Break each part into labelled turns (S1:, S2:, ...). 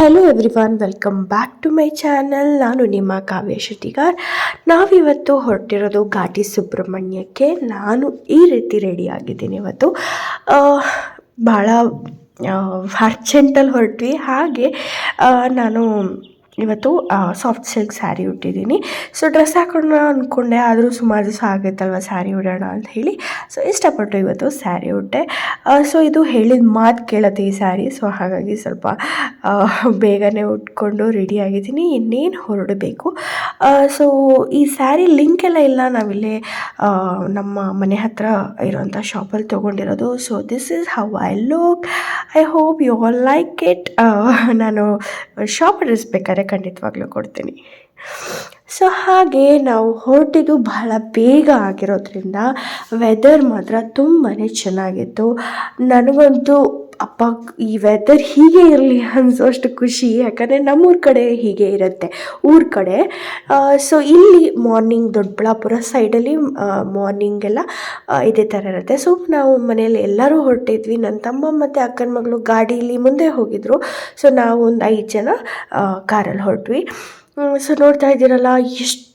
S1: Hello everyone welcome back to my channel ನಾನು ನಿಮ್ಮ ಕಾವ್ಯ ಶೆಟ್ಟಿಗಾರ್ ನಾವಿವತ್ತು ಹೊರಟಿರೋದು ಘಾಟಿ ಸುಬ್ರಹ್ಮಣ್ಯಕ್ಕೆ. ನಾನು ಈ ರೀತಿ ರೆಡಿ ಆಗಿದ್ದೀನಿ ಇವತ್ತು. ಭಾಳ ಅರ್ಜೆಂಟಲ್ಲಿ ಹೊರಟ್ವಿ. ಹಾಗೆ ನಾನು ಇವತ್ತು ಸಾಫ್ಟ್ ಸಿಲ್ಕ್ ಸ್ಯಾರಿ ಉಟ್ಟಿದ್ದೀನಿ. ಸೊ ಡ್ರೆಸ್ ಹಾಕೋಣ ಅಂದ್ಕೊಂಡೆ ಆದರೂ ಸುಮಾರು ದಿವಸ ಆಗುತ್ತಲ್ವ ಸ್ಯಾರಿ ಉಡೋಣ ಅಂತ ಹೇಳಿ. ಸೊ ಇಷ್ಟಪಟ್ಟು ಇವತ್ತು ಸ್ಯಾರಿ ಉಟ್ಟೆ. ಸೊ ಇದು ಹೇಳಿದ ಮಾತು ಕೇಳತ್ತೆ ಈ ಸ್ಯಾರಿ ಸೊ ಹಾಗಾಗಿ ಸ್ವಲ್ಪ ಬೇಗನೆ ಉಟ್ಕೊಂಡು ರೆಡಿ ಆಗಿದ್ದೀನಿ. ಇನ್ನೇನು ಹೊರಡಬೇಕು? ಸೊ ಈ ಸ್ಯಾರಿ ಲಿಂಕ್ ಎಲ್ಲ ಇಲ್ಲ. ನಾವಿಲ್ಲೇ ನಮ್ಮ ಮನೆ ಹತ್ರ ಇರೋವಂಥ ಶಾಪಲ್ಲಿ ತೊಗೊಂಡಿರೋದು. So this is how I look I hope you all like it ನಾನು ಶಾಪ್ ಅಡ್ರೆಸ್ ಬೇಕಾದ್ರೆ ಖಂಡಿತವಾಗ್ಲೂ ಕೊಡ್ತೀನಿ. ಸೊ ಹಾಗೆ ನಾವು ಹೊರಟಿದ್ದು ಬಹಳ ಬೇಗ ಆಗಿರೋದ್ರಿಂದ ವೆದರ್ ಮಾತ್ರ ತುಂಬಾ ಚೆನ್ನಾಗಿತ್ತು. ನನಗಂತೂ ಅಪ್ಪ, ಈ ವೆದರ್ ಹೀಗೆ ಇರಲಿ ಅನಿಸೋಷ್ಟು ಖುಷಿ. ಯಾಕಂದರೆ ನಮ್ಮೂರ ಕಡೆ ಹೀಗೆ ಇರುತ್ತೆ. ಊರ ಕಡೆ ಸೊ ಇಲ್ಲಿ ಮಾರ್ನಿಂಗ್ ದೊಡ್ಡಬಳ್ಳಾಪುರ ಸೈಡಲ್ಲಿ ಮಾರ್ನಿಂಗ್ ಎಲ್ಲ ಇದೇ ಥರ ಇರುತ್ತೆ. ಸೊ ನಾವು ಮನೆಯಲ್ಲಿ ಎಲ್ಲರೂ ಹೊರಟಿದ್ವಿ. ನನ್ನ ತಮ್ಮ ಮತ್ತು ಅಕ್ಕನ ಮಗಳು ಗಾಡೀಲಿ ಮುಂದೆ ಹೋಗಿದ್ರು. ಸೊ ನಾವು ಒಂದು ಐದು ಜನ ಕಾರಲ್ಲಿ ಹೊರಟ್ವಿ. ಸೊ ನೋಡ್ತಾ ಇದ್ದೀರಲ್ಲ, ಎಷ್ಟು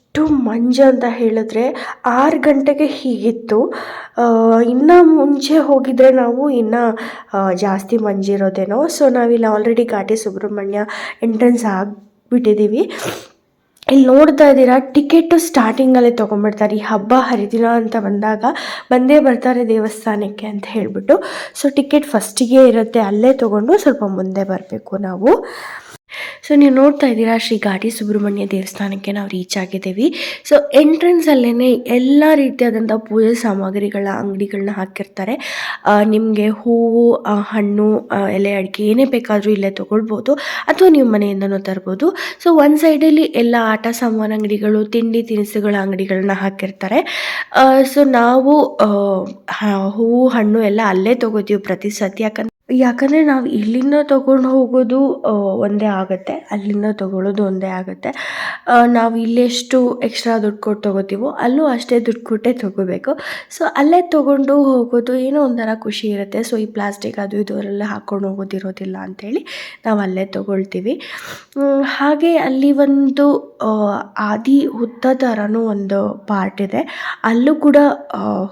S1: ಮಂಜು ಅಂತ ಹೇಳಿದ್ರೆ ಆರು ಗಂಟೆಗೆ ಹೀಗಿತ್ತು. ಇನ್ನು ಮುಂಚೆ ಹೋಗಿದ್ರೆ ನಾವು ಇನ್ನು ಜಾಸ್ತಿ ಮಂಜಿರೋದೇನೋ ಸೊ ನಾವಿಲ್ಲಿ ಆಲ್ರೆಡಿ ಘಾಟಿ ಸುಬ್ರಹ್ಮಣ್ಯ ಎಂಟ್ರೆನ್ಸ್ ಆಗಿಬಿಟ್ಟಿದ್ದೀವಿ ಇಲ್ಲಿ ನೋಡ್ತಾ ಇದ್ದೀರಾ ಟಿಕೆಟು ಸ್ಟಾರ್ಟಿಂಗಲ್ಲೇ ತೊಗೊಂಡ್ಬಿಡ್ತಾರೆ. ಈ ಹಬ್ಬ ಹರಿದಿನ ಅಂತ ಬಂದಾಗ ಬಂದೇ ಬರ್ತಾರೆ ದೇವಸ್ಥಾನಕ್ಕೆ ಅಂತ ಹೇಳಿಬಿಟ್ಟು. ಸೊ ಟಿಕೆಟ್ ಫಸ್ಟಿಗೆ ಇರುತ್ತೆ, ಅಲ್ಲೇ ತೊಗೊಂಡು ಸ್ವಲ್ಪ ಮುಂದೆ ಬರಬೇಕು ನಾವು. ಸೊ ನೀವು ನೋಡ್ತಾ ಇದ್ದೀರಾ ಶ್ರೀ ಗಾಡಿ ಸುಬ್ರಹ್ಮಣ್ಯ ದೇವಸ್ಥಾನಕ್ಕೆ ನಾವು ರೀಚ್ ಆಗಿದ್ದೀವಿ. ಸೊ ಎಂಟ್ರೆನ್ಸಲ್ಲೇ ಎಲ್ಲ ರೀತಿಯಾದಂಥ ಪೂಜೆ ಸಾಮಗ್ರಿಗಳ ಅಂಗಡಿಗಳನ್ನ ಹಾಕಿರ್ತಾರೆ. ನಿಮಗೆ ಹೂವು ಹಣ್ಣು ಎಲೆ, ಅಡಿಕೆ ಏನೇ ಬೇಕಾದರೂ ಇಲ್ಲೇ ತೊಗೊಳ್ಬೋದು. ಅಥವಾ ನೀವು ಮನೆಯಿಂದನೂ ತರ್ಬೋದು. ಸೊ ಒಂದು ಸೈಡಲ್ಲಿ ಎಲ್ಲ ಆಟ ಸಾಮಾನು ಅಂಗಡಿಗಳು, ತಿಂಡಿ ತಿನಿಸುಗಳ ಅಂಗಡಿಗಳನ್ನ ಹಾಕಿರ್ತಾರೆ. ಸೊ ನಾವು ಹೂವು, ಹಣ್ಣು ಎಲ್ಲ ಅಲ್ಲೇ ತೊಗೋತೀವಿ ಪ್ರತಿ ಸತಿ. ಯಾಕಂದ್ರೆ ಯಾಕಂದರೆ ನಾವು ಇಲ್ಲಿಂದ ತೊಗೊಂಡು ಹೋಗೋದು ಒಂದೇ ಆಗುತ್ತೆ. ಅಲ್ಲಿಂದ ತೊಗೊಳ್ಳೋದು ಒಂದೇ ಆಗುತ್ತೆ. ನಾವು ಇಲ್ಲೆಷ್ಟು ಎಕ್ಸ್ಟ್ರಾ ದುಡ್ಡು ಕೊಟ್ಟು ತೊಗೋತೀವೋ ಅಲ್ಲೂ ಅಷ್ಟೇ ದುಡ್ಡು ಕೊಟ್ಟೇ ತೊಗೋಬೇಕು. ಸೊ ಅಲ್ಲೇ ತೊಗೊಂಡು ಹೋಗೋದು ಏನೋ ಒಂಥರ ಖುಷಿ ಇರುತ್ತೆ. ಸೊ ಈ ಪ್ಲಾಸ್ಟಿಕ್ ಅದು ಇದು ಎಲ್ಲ ಹಾಕ್ಕೊಂಡು ಹೋಗೋದಿರೋದಿಲ್ಲ ಅಂಥೇಳಿ ನಾವು ಅಲ್ಲೇ ತೊಗೊಳ್ತೀವಿ. ಹಾಗೆ ಅಲ್ಲಿ ಒಂದು ಆದಿ ಹುತ್ತ ಥರನೂ ಒಂದು ಪಾರ್ಟ್ ಇದೆ. ಅಲ್ಲೂ ಕೂಡ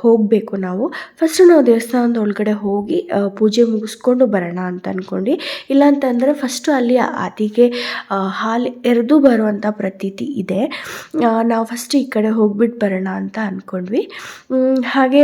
S1: ಹೋಗಬೇಕು ನಾವು. ಫಸ್ಟು ನಾವು ದೇವಸ್ಥಾನದ ಒಳಗಡೆ ಹೋಗಿ ಪೂಜೆ ಮುಗಿಸ್ಕೊಂಡು ಬರೋಣ ಅಂತ ಅಂದ್ಕೊಂಡು ಇಲ್ಲ ಅಂತಂದರೆ ಫಸ್ಟು ಅಲ್ಲಿ ಆದಿಗೆ ಆ, ಹಾಲು ಎರೆದು ಬರುವಂಥ ಪ್ರತೀತಿ ಇದೆ. ನಾವು ಫಸ್ಟ್ ಈ ಕಡೆ ಹೋಗ್ಬಿಟ್ಟು ಬರೋಣ ಅಂತ ಅಂದ್ಕೊಂಡ್ವಿ ಹಾಗೆ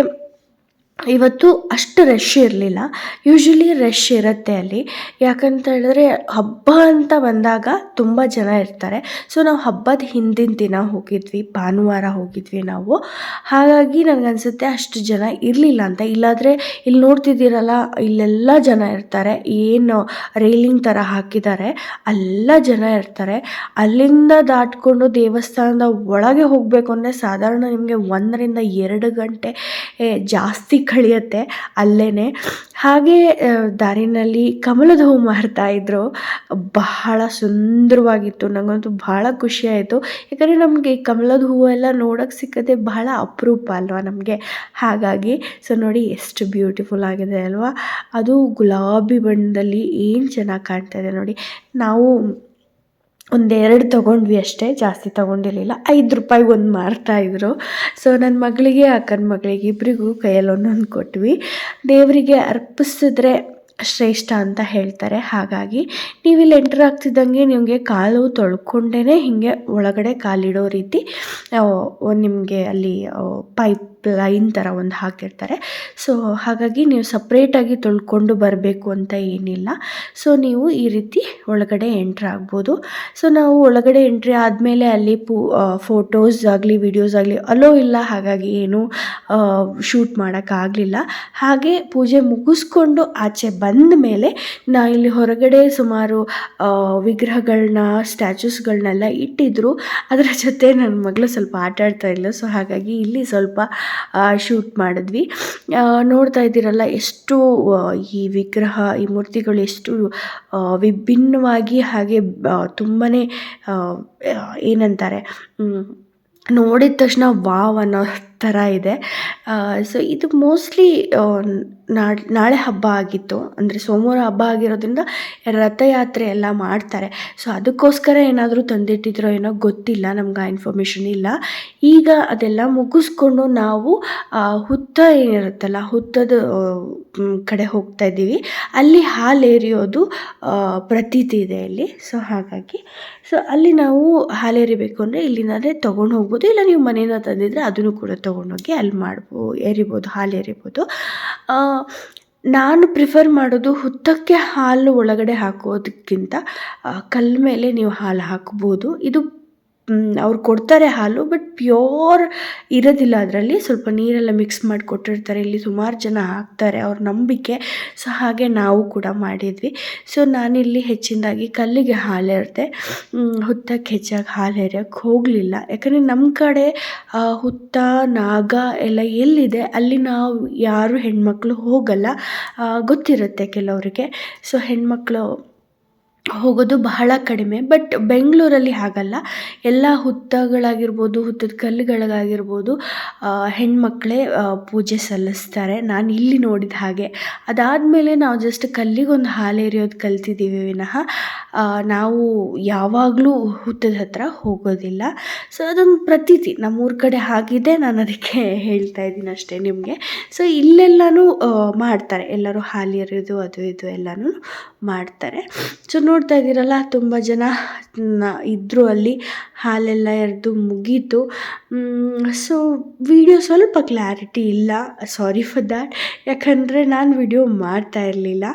S1: ಇವತ್ತು ಅಷ್ಟು ರಶ್ ಇರಲಿಲ್ಲ. ಯೂಶ್ವಲಿ ರಶ್ ಇರುತ್ತೆ ಅಲ್ಲಿ. ಯಾಕಂತ ಹೇಳಿದ್ರೆ ಹಬ್ಬ ಅಂತ ಬಂದಾಗ ತುಂಬ ಜನ ಇರ್ತಾರೆ. ಸೊ ನಾವು ಹಬ್ಬದ ಹಿಂದಿನ ದಿನ ಹೋಗಿದ್ವಿ, ಭಾನುವಾರ ಹೋಗಿದ್ವಿ ನಾವು. ಹಾಗಾಗಿ ನನಗನ್ಸುತ್ತೆ ಅಷ್ಟು ಜನ ಇರಲಿಲ್ಲ ಅಂತ. ಇಲ್ಲಾದರೆ ಇಲ್ಲಿ ನೋಡ್ತಿದ್ದೀರಲ್ಲ, ಇಲ್ಲೆಲ್ಲ ಜನ ಇರ್ತಾರೆ. ಏನು ರೈಲಿಂಗ್ ಥರ ಹಾಕಿದ್ದಾರೆ. ಎಲ್ಲ ಜನ ಇರ್ತಾರೆ. ಅಲ್ಲಿಂದ ದಾಟ್ಕೊಂಡು ದೇವಸ್ಥಾನದ ಒಳಗೆ ಹೋಗಬೇಕು ಅಂದರೆ ಸಾಧಾರಣ ನಿಮಗೆ ಒಂದರಿಂದ ಎರಡು ಗಂಟೆ ಜಾಸ್ತಿ ಕಳೆಯುತ್ತೆ ಅಲ್ಲೇ ಹಾಗೆ ದಾರಿನಲ್ಲಿ ಕಮಲದ ಹೂ ಮಾರ್ತಾ ಇದ್ರು. ಬಹಳ ಸುಂದರವಾಗಿತ್ತು ನನಗಂತೂ ಬಹಳ ಖುಷಿ ಆಯಿತು. ಯಾಕಂದರೆ ನಮಗೆ ಕಮಲದ ಹೂವು ಎಲ್ಲ ನೋಡೋಕ್ಕೆ ಸಿಕ್ಕದೆ ಬಹಳ ಅಪರೂಪ ಅಲ್ವಾ ನಮಗೆ. ಹಾಗಾಗಿ, ಸೊ ನೋಡಿ ಎಷ್ಟು ಬ್ಯೂಟಿಫುಲ್ ಆಗಿದೆ ಅಲ್ವಾ. ಅದು ಗುಲಾಬಿ ಬಣ್ಣದಲ್ಲಿ ಏನು ಚೆನ್ನಾಗಿ ಕಾಣ್ತಾ ಇದೆ ನೋಡಿ. ನಾವು ಒಂದೆರಡು ತೊಗೊಂಡ್ವಿ ಅಷ್ಟೇ, ಜಾಸ್ತಿ ತೊಗೊಂಡಿರಲಿಲ್ಲ. ಐದು ರೂಪಾಯಿಗೆ ಒಂದು ಮಾರ್ತಾಯಿದ್ರು ಸೊ ನನ್ನ ಮಗಳಿಗೆ, ಅಕ್ಕನ ಮಗಳಿಗೆ ಇಬ್ಬರಿಗೂ ಕೈಯಲ್ಲಿ ಒಂದೊಂದು ಕೊಟ್ವಿ. ದೇವರಿಗೆ ಅರ್ಪಿಸಿದ್ರೆ ಶ್ರೇಷ್ಠ ಅಂತ ಹೇಳ್ತಾರೆ. ಹಾಗಾಗಿ ನೀವು ಇಲ್ಲಿ ಎಂಟರ್ ಆಗ್ತಿದ್ದಂಗೆ ನಿಮಗೆ ಕಾಲು ತೊಳ್ಕೊಂಡೇ ಹೀಗೆ ಒಳಗಡೆ ಕಾಲಿಡೋ ರೀತಿ ನಿಮಗೆ ಅಲ್ಲಿ ಪೈಪ್ ಲೈನ್ ಥರ ಒಂದು ಹಾಕಿರ್ತಾರೆ. ಸೊ ಹಾಗಾಗಿ ನೀವು ಸಪ್ರೇಟಾಗಿ ತೊಳ್ಕೊಂಡು ಬರಬೇಕು ಅಂತ ಏನಿಲ್ಲ. ಸೊ ನೀವು ಈ ರೀತಿ ಒಳಗಡೆ ಎಂಟ್ರ್ ಆಗ್ಬೋದು. ಸೊ ನಾವು ಒಳಗಡೆ ಎಂಟ್ರಿ ಆದಮೇಲೆ ಅಲ್ಲಿ ಪೂ ಫೋಟೋಸ್ ಆಗಲಿ ವಿಡಿಯೋಸ್ ಆಗಲಿ, ಅಲೋ ಇಲ್ಲ, ಹಾಗಾಗಿ ಏನು ಶೂಟ್ ಮಾಡೋಕ್ಕಾಗಲಿಲ್ಲ ಹಾಗೆ ಪೂಜೆ ಮುಗಿಸ್ಕೊಂಡು ಆಚೆ ಬಂದ ಮೇಲೆ ನಾ ಇಲ್ಲಿ ಹೊರಗಡೆ ಸುಮಾರು ವಿಗ್ರಹಗಳನ್ನ ಸ್ಟ್ಯಾಚ್ಯೂಸ್ಗಳನ್ನೆಲ್ಲ ಇಟ್ಟಿದ್ರು. ಅದರ ಜೊತೆ ನನ್ನ ಮಗಳು ಸ್ವಲ್ಪ ಆಟ ಆಡ್ತಾ ಇಲ್ಲ ಸೊ ಹಾಗಾಗಿ ಇಲ್ಲಿ ಸ್ವಲ್ಪ ಶೂಟ್ ಮಾಡಿದ್ವಿ. ನೋಡ್ತಾ ಇದ್ದೀರಲ್ಲ ಎಷ್ಟು ಈ ವಿಗ್ರಹ, ಈ ಮೂರ್ತಿಗಳು ಎಷ್ಟು ವಿಭಿನ್ನವಾಗಿ ಹಾಗೆ ತುಂಬಾ ಏನಂತಾರೆ ನೋಡಿದ ತಕ್ಷಣ ವಾವ್ ಅನ್ನೋ ಥರ ಇದೆ. ಸೊ ಇದು ಮೋಸ್ಟ್ಲಿ ನಾಳೆ ನಾಳೆ ಹಬ್ಬ ಆಗಿತ್ತು. ಅಂದರೆ ಸೋಮವಾರ ಹಬ್ಬ ಆಗಿರೋದ್ರಿಂದ ರಥಯಾತ್ರೆ ಎಲ್ಲ ಮಾಡ್ತಾರೆ. ಸೊ ಅದಕ್ಕೋಸ್ಕರ ಏನಾದರೂ ತಂದಿಟ್ಟಿದ್ರೋ ಏನೋ ಗೊತ್ತಿಲ್ಲ, ನಮ್ಗೆ ಆ ಇನ್ಫಾರ್ಮೇಷನ್ ಇಲ್ಲ. ಈಗ ಅದೆಲ್ಲ ಮುಗಿಸ್ಕೊಂಡು ನಾವು ಹುತ್ತ ಏನಿರುತ್ತಲ್ಲ, ಹುತ್ತದ ಕಡೆ ಹೋಗ್ತಾ ಇದ್ದೀವಿ. ಅಲ್ಲಿ ಹಾಲು ಏರಿಯೋದು ಪ್ರತೀತಿ ಇದೆ ಇಲ್ಲಿ. ಸೊ ಹಾಗಾಗಿ ಸೊ ಅಲ್ಲಿ ನಾವು ಹಾಲು ಎರಿಬೇಕು ಅಂದರೆ ಇಲ್ಲಿನಾದರೆ ತೊಗೊಂಡು ಹೋಗ್ಬೋದು. ಇಲ್ಲ ನೀವು ಮನೆಯಿಂದ ತಂದಿದ್ರೆ ಅದನ್ನು ಕೂಡ ತೊಗೊಂಡೋಗಿ ಅಲ್ಲಿ ಮಾಡ್ಬೋ, ಎರಿಬೋದು, ಹಾಲು ಎರಿಬೋದು. ನಾನು ಪ್ರಿಫರ್ ಮಾಡೋದು ಹುತ್ತಕ್ಕೆ ಹಾಲು ಒಳಗಡೆ ಹಾಕೋದಕ್ಕಿಂತ ಕಲ್ಲ ಮೇಲೆ ನೀವು ಹಾಲು ಹಾಕ್ಬೋದು. ಇದು ಅವ್ರು ಕೊಡ್ತಾರೆ ಹಾಲು ಬಟ್ ಪ್ಯೂರ್ ಇರೋದಿಲ್ಲ ಅದರಲ್ಲಿ. ಸ್ವಲ್ಪ ನೀರೆಲ್ಲ ಮಿಕ್ಸ್ ಮಾಡಿ ಕೊಟ್ಟಿರ್ತಾರೆ ಇಲ್ಲಿ ಸುಮಾರು ಜನ ಹಾಕ್ತಾರೆ ಅವ್ರ ನಂಬಿಕೆ. ಸೊ ಹಾಗೆ ನಾವು ಕೂಡ ಮಾಡಿದ್ವಿ. ಸೊ ನಾನಿಲ್ಲಿ ಹೆಚ್ಚಿನದಾಗಿ ಕಲ್ಲಿಗೆ ಹಾಲು ಎರೆದೆ ಹುತ್ತಕ್ಕೆ ಹೆಚ್ಚಾಗಿ ಹಾಲು ಎರೆಯೋಕ್ಕೆ ಹೋಗಲಿಲ್ಲ. ಯಾಕಂದರೆ ನಮ್ಮ ಕಡೆ ಹುತ್ತ, ನಾಗ ಎಲ್ಲ ಎಲ್ಲಿದೆ? ಅಲ್ಲಿ ನಾವು ಯಾರು ಹೆಣ್ಮಕ್ಳು ಹೋಗಲ್ಲ. ಗೊತ್ತಿರುತ್ತೆ ಕೆಲವರಿಗೆ. ಸೊ ಹೆಣ್ಮಕ್ಳು ಹೋಗೋದು ಬಹಳ ಕಡಿಮೆ, ಬಟ್ ಬೆಂಗಳೂರಲ್ಲಿ ಹಾಗಲ್ಲ. ಎಲ್ಲ ಹುತ್ತಗಳಾಗಿರ್ಬೋದು, ಹುತ್ತದ ಕಲ್ಲುಗಳಿಗಾಗಿರ್ಬೋದು ಹೆಣ್ಮಕ್ಳೇ ಪೂಜೆ ಸಲ್ಲಿಸ್ತಾರೆ. ನಾನು ಇಲ್ಲಿ ನೋಡಿದ ಹಾಗೆ. ಅದಾದಮೇಲೆ ನಾವು ಜಸ್ಟ್ ಕಲ್ಲಿಗೊಂದು ಹಾಲು ಕಲ್ತಿದ್ದೀವಿ ವಿನಃ. ನಾವು ಯಾವಾಗಲೂ ಹುತ್ತದ ಹತ್ರ ಹೋಗೋದಿಲ್ಲ. ಸೊ ಅದೊಂದು ಪ್ರತೀತಿ. ನಮ್ಮೂರ ಕಡೆ ಆಗಿದೆ ನಾನು ಅದಕ್ಕೆ ಹೇಳ್ತಾ ಇದ್ದೀನಿ ಅಷ್ಟೇ ನಿಮಗೆ. ಸೊ ಇಲ್ಲೆಲ್ಲನೂ ಮಾಡ್ತಾರೆ. ಎಲ್ಲರೂ ಹಾಲು ಎರೆಯೋದು, ಅದು ಇದು ಎಲ್ಲನೂ ಮಾಡ್ತಾರೆ. ಸೊ ನೋಡ್ತಾ ಇದ್ದೀರಲ್ಲ, ತುಂಬ ಜನ ಇದ್ದರು ಅಲ್ಲಿ. ಹಾಲೆಲ್ಲ ಎರೆದು ಮುಗೀತು. ಸೊ ವಿಡಿಯೋ ಸ್ವಲ್ಪ ಕ್ಲಾರಿಟಿ ಇಲ್ಲ. ಸಾರಿ ಫಾರ್ ದ್ಯಾಟ್ ಯಾಕಂದರೆ ನಾನು ವಿಡಿಯೋ ಮಾಡ್ತಾ ಇರಲಿಲ್ಲ.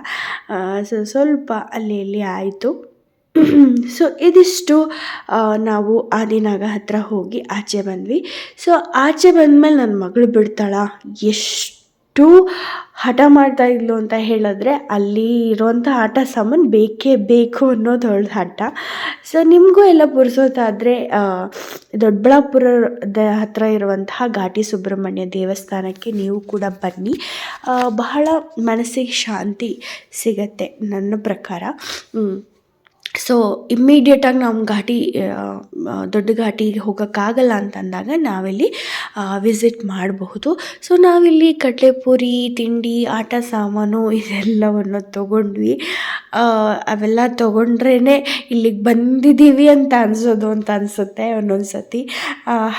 S1: ಸೊ ಸ್ವಲ್ಪ ಅಲ್ಲಿ ಇಲ್ಲಿ ಆಯಿತು. ಸೊ ಇದಿಷ್ಟು ನಾವು ಆದಿನಾಗ ಹತ್ರ ಹೋಗಿ ಆಚೆ ಬಂದ್ವಿ. ಸೊ ಆಚೆ ಬಂದಮೇಲೆ ನನ್ನ ಮಗಳು ಬಿಡ್ತಾಳ? ಎಷ್ಟು ಹಠ ಮಾಡ್ತಾ ಇದ್ಲು ಅಂತ ಹೇಳಿದ್ರೆ ಅಲ್ಲಿ ಇರೋಂಥ ಆಟ ಸಾಮಾನು ಬೇಕೇ ಬೇಕು ಅನ್ನೋದು ಅವಳ ಹಠ. ಸೊ ನಿಮಗೂ ಎಲ್ಲ ಪುರ್ಸೋತಾದರೆ ದೊಡ್ಡಬಳ್ಳಾಪುರದ ಹತ್ರ ಇರುವಂತಹ ಘಾಟಿ ಸುಬ್ರಹ್ಮಣ್ಯ ದೇವಸ್ಥಾನಕ್ಕೆ ನೀವು ಕೂಡ ಬನ್ನಿ. ಬಹಳ ಮನಸ್ಸಿಗೆ ಶಾಂತಿ ಸಿಗತ್ತೆ ನನ್ನ ಪ್ರಕಾರ. ಸೊ ಇಮ್ಮಿಡಿಯೇಟಾಗಿ ನಾವು ಘಾಟಿ ದೊಡ್ಡ ಘಾಟಿಗೆ ಹೋಗೋಕ್ಕಾಗಲ್ಲ ಅಂತಂದಾಗ ನಾವಿಲ್ಲಿ ವಿಸಿಟ್ ಮಾಡಬಹುದು. ಸೊ ನಾವಿಲ್ಲಿ ಕಡಲೆಪುರಿ, ತಿಂಡಿ, ಆಟ ಸಾಮಾನು ಇದೆಲ್ಲವನ್ನು ತೊಗೊಂಡ್ವಿ. ಅವೆಲ್ಲ ತೊಗೊಂಡ್ರೇ ಇಲ್ಲಿಗೆ ಬಂದಿದ್ದೀವಿ ಅಂತ ಅನ್ಸೋದು ಅಂತ ಅನಿಸುತ್ತೆ ಒಂದೊಂದು ಸತಿ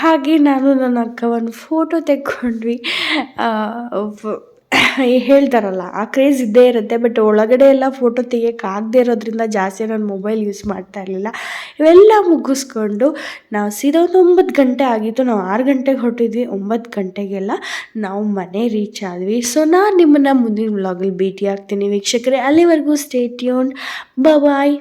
S1: ಹಾಗೆ ನಾನು ನನ್ನ ಅಕ್ಕ ಒಂದು ಫೋಟೋ ತೆಕ್ಕೊಂಡ್ವಿ ಹೇಳ್ತಾರಲ್ಲ, ಆ ಕ್ರೇಜ್ ಇದ್ದೇ ಇರುತ್ತೆ ಬಟ್ ಒಳಗಡೆ ಎಲ್ಲ ಫೋಟೋ ತೆಗಿಯೋಕ್ಕಾಗದೇ ಇರೋದ್ರಿಂದ ಜಾಸ್ತಿ ನಾನು ಮೊಬೈಲ್ ಯೂಸ್ ಮಾಡ್ತಾ ಇರಲಿಲ್ಲ. ಇವೆಲ್ಲ ಮುಗಿಸ್ಕೊಂಡು ನಾವು ಸೀದಾ ಒಂದು ಒಂಬತ್ತು ಗಂಟೆ ಆಗಿತ್ತು, ನಾವು ಆರು ಗಂಟೆಗೆ ಹೊರಟಿದ್ವಿ, ಒಂಬತ್ತು ಗಂಟೆಗೆಲ್ಲ ನಾವು ಮನೆ ರೀಚ್ ಆದ್ವಿ. ಸೊ ನಾನು ನಿಮ್ಮನ್ನು ಮುಂದಿನ ವ್ಲಾಗಲ್ಲಿ ಭೇಟಿ ಆಗ್ತೀನಿ ವೀಕ್ಷಕರೇ, ಅಲ್ಲಿವರೆಗೂ ಸ್ಟೇ ಟ್ಯೂನ್ ಬಾಯ್